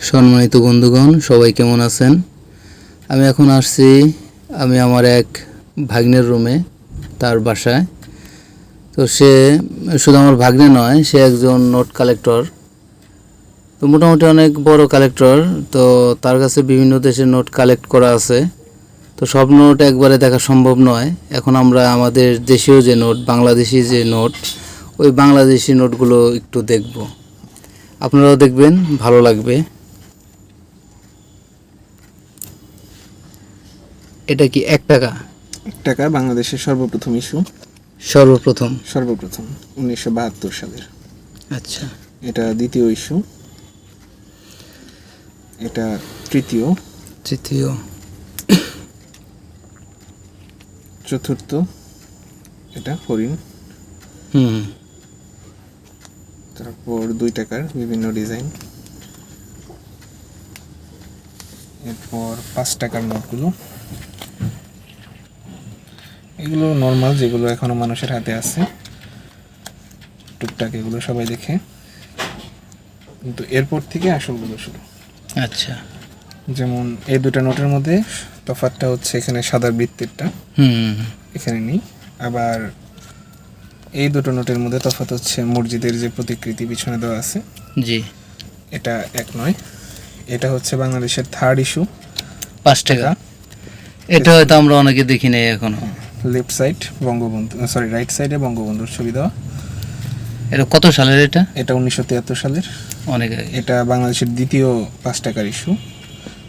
সম্মানিত বন্ধুগণ, সবাই কেমন আছেন? আমি এখন আসছি, আমি আমার এক ভাগ্নের রুমে, তার বাসায়। তো সে শুধু আমার ভাগ্নে নয়, সে একজন নোট কালেক্টর। তো মোটামুটি অনেক বড় কালেক্টর, তো তার কাছে বিভিন্ন দেশের নোট কালেক্ট করা আছে। তো সব নোট একবারে দেখা সম্ভব নয়। এখন আমরা আমাদের দেশীয় যে নোট, বাংলাদেশি যে নোট, ওই বাংলাদেশি নোটগুলো একটু দেখব। আপনারাও দেখবেন, ভালো লাগবে। এটা কি এক টাকা? এক টাকা বাংলাদেশের সর্বপ্রথম ইস্যু সর্বপ্রথম। সর্বপ্রথম উনিশশো বাহাত্তর সালের। আচ্ছা। এটা দ্বিতীয় ইস্যু এটা তৃতীয়। তৃতীয়। চতুর্থ এটা হরিণ হুম। তারপর দুই টাকার বিভিন্ন ডিজাইন। এরপর পাঁচ টাকার নোটগুলো। এগুলো নর্মাল যেগুলো এখনও মানুষের হাতে আছে। টুকটাক এগুলো সবাই দেখে। কিন্তু এরপর থেকে আসলগুলো শুরু। আচ্ছা। যেমন এই দুটো নোটের মধ্যে তফাৎটা হচ্ছে এখানে সাদা বৃত্তেরটা। হুম। এখানে নেই। আবার এই দুটো নোটের মধ্যে তফাত হচ্ছে মসজিদের যে প্রতিকৃতি পিছনে দেওয়া আছে। জি। এটা এক নয়। এটা হচ্ছে বাংলাদেশের থার্ড ইস্যু পাঁচ টাকা। এটা হয়তো আমরা অনেকে দেখি নাই এখনও। Left side Bangabandhu sorry right সাইডে বঙ্গবন্ধুর ছবি দেওয়া। এটা কত সালের এটা? এটা উনিশশো তিয়াত্তর সালের। অনেক এটা বাংলাদেশের দ্বিতীয় পাঁচ টাকার ইস্যু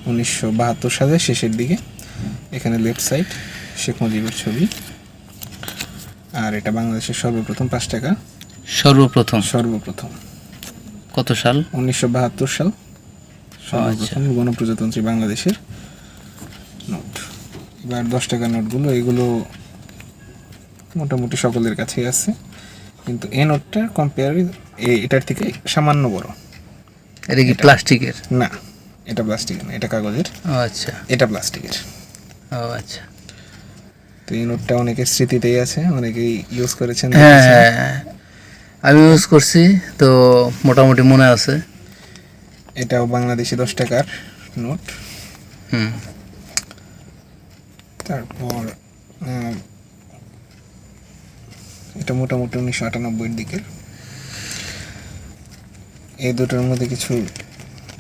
উনিশশো বাহাত্তর সালের শেষের দিকে। এখানে লেফট সাইড শেখ মুজিবের ছবি। আর এটা বাংলাদেশের সর্বপ্রথম পাঁচ টাকা। সর্বপ্রথম? সর্বপ্রথম। কত সাল? উনিশশো বাহাত্তর সাল। সর্বপ্রথম গণপ্রজাতন্ত্রী বাংলাদেশের নোট। এবার দশ টাকার নোটগুলো এগুলো মোটামুটি সকলের কাছেই আছে। কিন্তু এই নোটটার কম্পেয়ার এটার থেকে সামান্য বড়। এটা কি প্লাস্টিকের? না এটা প্লাস্টিকের না এটা কাগজের। আচ্ছা। এটা প্লাস্টিকের। ও আচ্ছা। তো এই নোটটা অনেকের স্মৃতিতেই আছে অনেকেই ইউজ করেছেন হ্যাঁ। হ্যাঁ হ্যাঁ। আমি ইউজ করছি তো মোটামুটি মনে আছে। এটাও বাংলাদেশি দশ টাকার নোট। হুম। তারপর এটা মোটামুটি উনিশশো আটানব্বইয়ের দিকের। এই দুটোর মধ্যে কিছু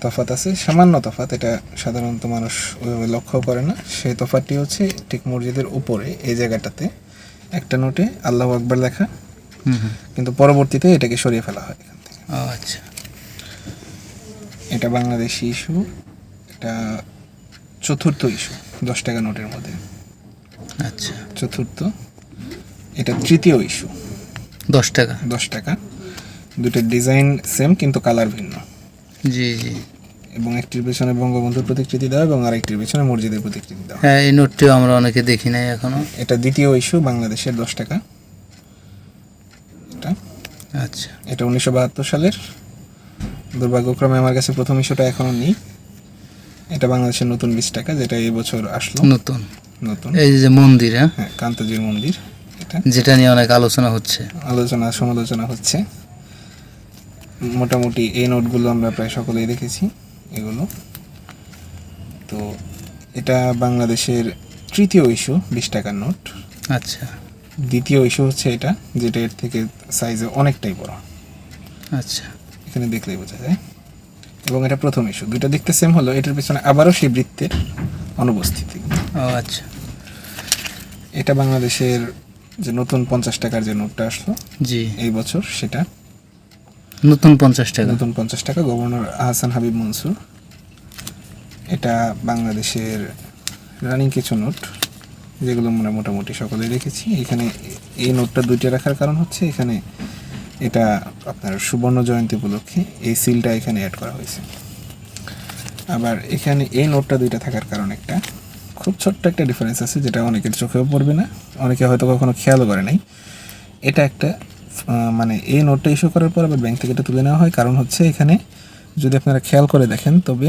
তফাত আছে। সামান্য তফাত এটা সাধারণত মানুষ ওইভাবে লক্ষ্য করে না। সেই তফাতটি হচ্ছে ঠিক মসজিদের উপরে এই জায়গাটাতে একটা নোটে আল্লাহ আকবার লেখা। কিন্তু পরবর্তীতে এটাকে সরিয়ে ফেলা হয় এখান থেকে। আচ্ছা। এটা বাংলাদেশি ইস্যু এটা চতুর্থ ইস্যু দশ টাকা নোটের মধ্যে। আচ্ছা। চতুর্থ। এটা তৃতীয় ইস্যু দশ টাকা। দশ টাকা। দুটোর ডিজাইন সেম কিন্তু কালার ভিন্ন। জি জি। এবং একটির পেছনে বঙ্গবন্ধুর প্রতিকৃতি দেওয়া এবং আরেকটির পেছনে মসজিদের প্রতিকৃতি দেওয়া। হ্যাঁ এই নোটটিও আমরা অনেকে দেখি নাই এখনও। এটা দ্বিতীয় ইস্যু বাংলাদেশের দশ টাকা। এটা। আচ্ছা। এটা উনিশশো বাহাত্তর সালের। দুর্ভাগ্যক্রমে আমার কাছে প্রথম ইস্যুটা এখনও নেই। এটা বাংলাদেশের নতুন বিশ টাকা যেটা এই বছর আসলো। নতুন। নতুন। এই যে মন্দির হ্যাঁ? হ্যাঁ কান্তাজির মন্দির। এটা যেটা নিয়ে অনেক আলোচনা হচ্ছে। আলোচনা সমালোচনা হচ্ছে। মোটামুটি এই নোটগুলো আমরা প্রায় সকলেই দেখেছি এগুলো। তো এটা বাংলাদেশের তৃতীয় ইস্যু বিশ টাকার নোট। আচ্ছা। দ্বিতীয় ইস্যু হচ্ছে এটা যেটা এর থেকে সাইজে অনেকটাই বড়। আচ্ছা। এখানে দেখলেই বোঝা যায়। এবং এটা প্রথম ইস্যু। দুইটা দেখতে সেম হলো এটার পেছনে আবারও সেই বৃত্তের অনুপস্থিতি। ও আচ্ছা। এটা বাংলাদেশের যে নতুন পঞ্চাশ টাকার যে নোটটা আসলো জি। এই বছর সেটা। নতুন পঞ্চাশ টাকা। নতুন পঞ্চাশ টাকা গভর্নর আহসান হাবিব মনসুর। এটা বাংলাদেশের রানিং কিছু নোট যেগুলো আমরা মোটামুটি সকলে রেখেছি। এখানে এই নোটটা দুইটা রাখার কারণ হচ্ছে এখানে এটা আপনার সুবর্ণ জয়ন্তী উপলক্ষে এই সিলটা এখানে অ্যাড করা হয়েছে। আবার এখানে এই নোটটা দুইটা থাকার কারণ একটা। খুব ছোট্ট একটা ডিফারেন্স আছে যেটা অনেকের চোখেও পড়বে না। অনেকে হয়তো কখনো খেয়ালও করে নাই। এটা একটা মানে এই নোটটা ইস্যু করার পর আবার ব্যাংক থেকে এটা তুলে নেওয়া হয়। কারণ হচ্ছে এখানে যদি আপনারা খেয়াল করে দেখেন তবে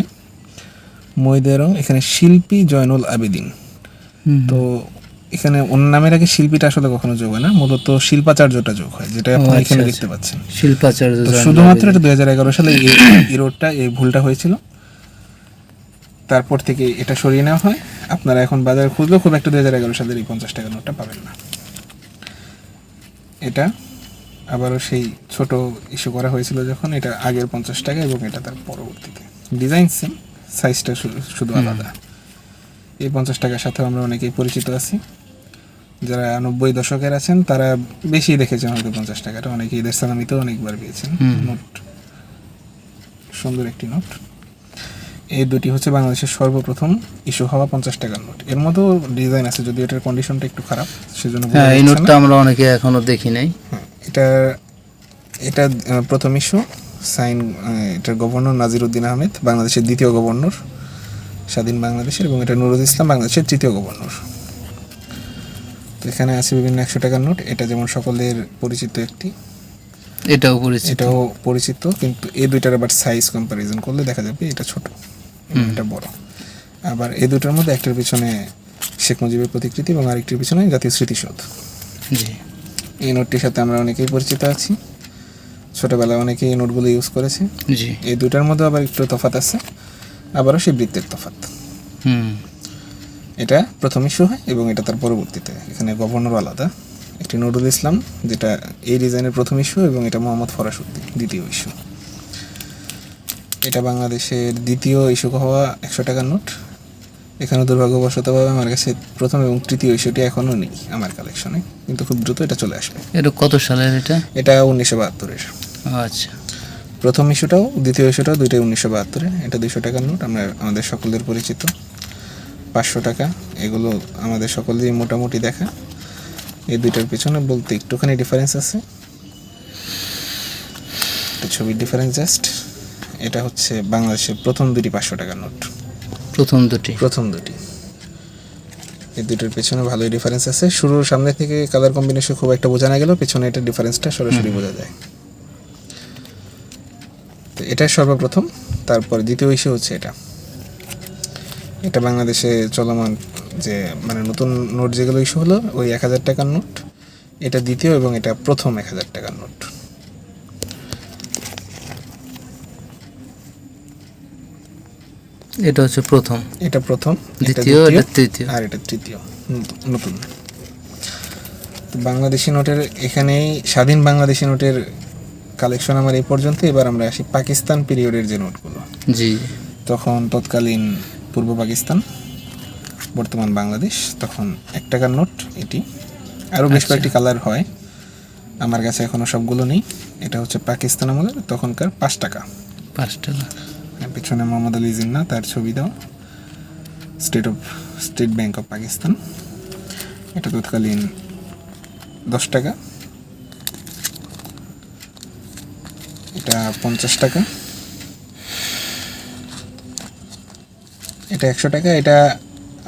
মইদের এখানে শিল্পী জয়নুল আবেদিন। তো এখানে অন্য নামের আগে শিল্পীটা আসলে কখনো যোগ হয় না মূলত শিল্পাচার্যটা যোগ হয় যেটা আপনারা আচ্ছা, এখানে আচ্ছা। দেখতে পাচ্ছেন। শিল্পাচার্য শুধুমাত্র এটা দুই হাজার এগারো সালে এই এই রোডটা এই ভুলটা হয়েছিল। তারপর থেকে এটা সরিয়ে নেওয়া হয়। আপনারা এখন বাজারে খুঁজলেও খুব একটা দু হাজার এগারো সালের এই পঞ্চাশ টাকা নোটটা পাবেন না। এটা আবারও সেই ছোট ইস্যু করা হয়েছিল যখন এটা আগের পঞ্চাশ টাকা এবং এটা তার পরবর্তীতে। ডিজাইন সেম সাইজটা শুধু আলাদা। এই পঞ্চাশ টাকার সাথেও আমরা অনেকেই পরিচিত আছি। যারা নব্বই দশকের আছেন তারা বেশি দেখেছেন হয়তো পঞ্চাশ টাকাটা। অনেকে ঈদের সালামিতেও অনেকবার পেয়েছেন নোট। সুন্দর একটি নোট। এই দুটি হচ্ছে বাংলাদেশের সর্বপ্রথম ইস্যু হওয়া পঞ্চাশ টাকার নোট। এর মধ্যেও ডিজাইন আছে যদি এটার কন্ডিশনটা একটু খারাপ সেজন্য হ্যাঁ এই নোটটা আমরা অনেকে এখনও দেখি নাই। এটা এটা প্রথম ইস্যু সাইন এটার গভর্নর নাজির উদ্দিন আহমেদ বাংলাদেশের দ্বিতীয় গভর্নর স্বাধীন বাংলাদেশের এবং এটা নুরুল ইসলাম বাংলাদেশের তৃতীয় গভর্নর তো এখানে আছে বিভিন্ন একশো টাকার নোট এটা যেমন সকলের পরিচিত একটি এটাও পরিচিত। এটাও পরিচিত কিন্তু এই দুইটার আবার সাইজ কম্পারিজন করলে দেখা যাবে এটা ছোট। এটা বড়। আবার এই দুটোর মধ্যে একটার পিছনে শেখ মুজিবের প্রতিকৃতি এবং আরেকটির পিছনে জাতীয় স্মৃতিসৌধ। জি। এই নোটটির সাথে আমরা অনেকেই পরিচিত আছি। ছোটবেলায় অনেকেই এই নোটগুলো ইউজ করেছে। জি। এই দুটার মধ্যে আবার একটু তফাত আছে। আবারও সেই বৃত্তের তফাত হুম। এটা প্রথম ইস্যু হয় এবং এটা তার পরবর্তীতে। এখানে গভর্নর আলাদা। একটি নুরুল ইসলাম যেটা এই ডিজাইনের প্রথম ইস্যু এবং এটা মোহাম্মদ ফরাসুদ্দিন দ্বিতীয় ইস্যু এটা বাংলাদেশের দ্বিতীয় ইস্যু হওয়া একশো টাকার নোট। এখানে দুর্ভাগ্যবশতভাবে আমার কাছে প্রথম এবং তৃতীয় ইস্যুটি এখনও নেই আমার কালেকশনে কিন্তু খুব দ্রুত এটা চলে আসবে। এটা কত সালের এটা? এটা উনিশশো বাহাত্তরের। আচ্ছা। প্রথম ইস্যুটাও দ্বিতীয় ইস্যুটাও দুইটাই উনিশশো বাহাত্তরে এটা দুইশো টাকার নোট আমরা আমাদের সকলের পরিচিত। পাঁচশো টাকা এগুলো আমাদের সকলেরই মোটামুটি দেখা। এই দুইটার পিছনে বলতে একটুখানি ডিফারেন্স আছে। ছবির ডিফারেন্স জাস্ট এটা হচ্ছে বাংলাদেশের প্রথম দুটি পাঁচশো টাকার নোট। প্রথম দুটি। প্রথম দুটি। এই দুটোর পেছনে ভালোই ডিফারেন্স আছে। শুরুর সামনে থেকে কালার কম্বিনেশন খুব একটা বোঝা না গেলেও পেছনে এটা ডিফারেন্সটা সরাসরি বোঝা যায়। তো এটা সর্বপ্রথম। তারপর দ্বিতীয় ইস্যু হচ্ছে এটা। এটা বাংলাদেশে চলমান যে মানে নতুন নোট যেগুলো ইস্যু হলো ওই এক হাজার টাকার নোট। এটা দ্বিতীয় এবং এটা প্রথম এক হাজার টাকার নোট। এটা হচ্ছে প্রথম। এটা প্রথম দ্বিতীয় এটা তৃতীয়। আর এটা তৃতীয়। নতুন- বাংলাদেশি নোটের এখানেই স্বাধীন বাংলাদেশি নোটের কালেকশন আমার এই পর্যন্ত। এবার আমরা আসি পাকিস্তান পিরিয়ডের যে নোটগুলো। জি। তখন তৎকালীন পূর্ব পাকিস্তান বর্তমান বাংলাদেশ তখন এক টাকার নোট এটি। আরও বেশ আচ্ছা। কয়েকটি কালার হয়। আমার কাছে এখনও সবগুলো নেই। এটা হচ্ছে পাকিস্তান আমলের তখনকার পাঁচ টাকা। পাঁচ টাকা। পিছনে মোহাম্মদ আলী জিন্না তার ছবি দাও। State of state bank of Pakistan এটা তৎকালীন দশ টাকা। এটা পঞ্চাশ টাকা। এটা একশো টাকা। এটা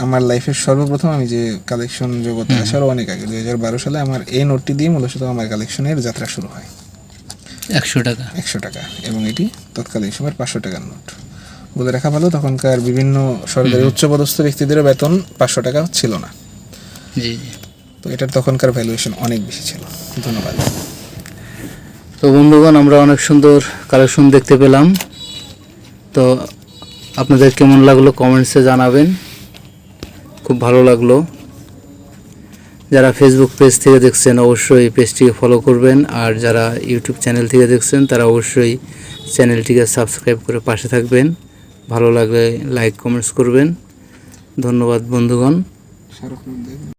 আমার লাইফের সর্বপ্রথম আমি যে কালেকশন জগতে আসার অনেক আগে দুই হাজার বারো সালে আমার এই নোটটি দিয়ে মূলত আমার কালেকশনের যাত্রা শুরু হয়। একশো টাকা। একশো টাকা এবং এটি তৎকালীন সময়ের পাঁচশো টাকার নোট। বলে রাখা ভালো তখনকার বিভিন্ন সরকারি উচ্চপদস্থ ব্যক্তিদেরও বেতন পাঁচশো টাকা ছিল না। জি জি। তো এটার তখনকার ভ্যালুয়েশন অনেক বেশি ছিল। ধন্যবাদ। তো বন্ধুগণ আমরা অনেক সুন্দর কালেকশন দেখতে পেলাম। তো আপনাদের কেমন লাগল কমেন্টসে জানাবেন। খুব ভালো লাগল। যারা ফেসবুক পেজ থেকে দেখছেন, অবশ্যই পেজটিকে ফলো করবেন। আর যারা ইউটিউব চ্যানেল থেকে দেখছেন, তারা অবশ্যই চ্যানেলটিকে সাবস্ক্রাইব করে পাশে থাকবেন। ভালো লাগলে লাইক কমেন্টস করবেন। ধন্যবাদ বন্ধুগণ।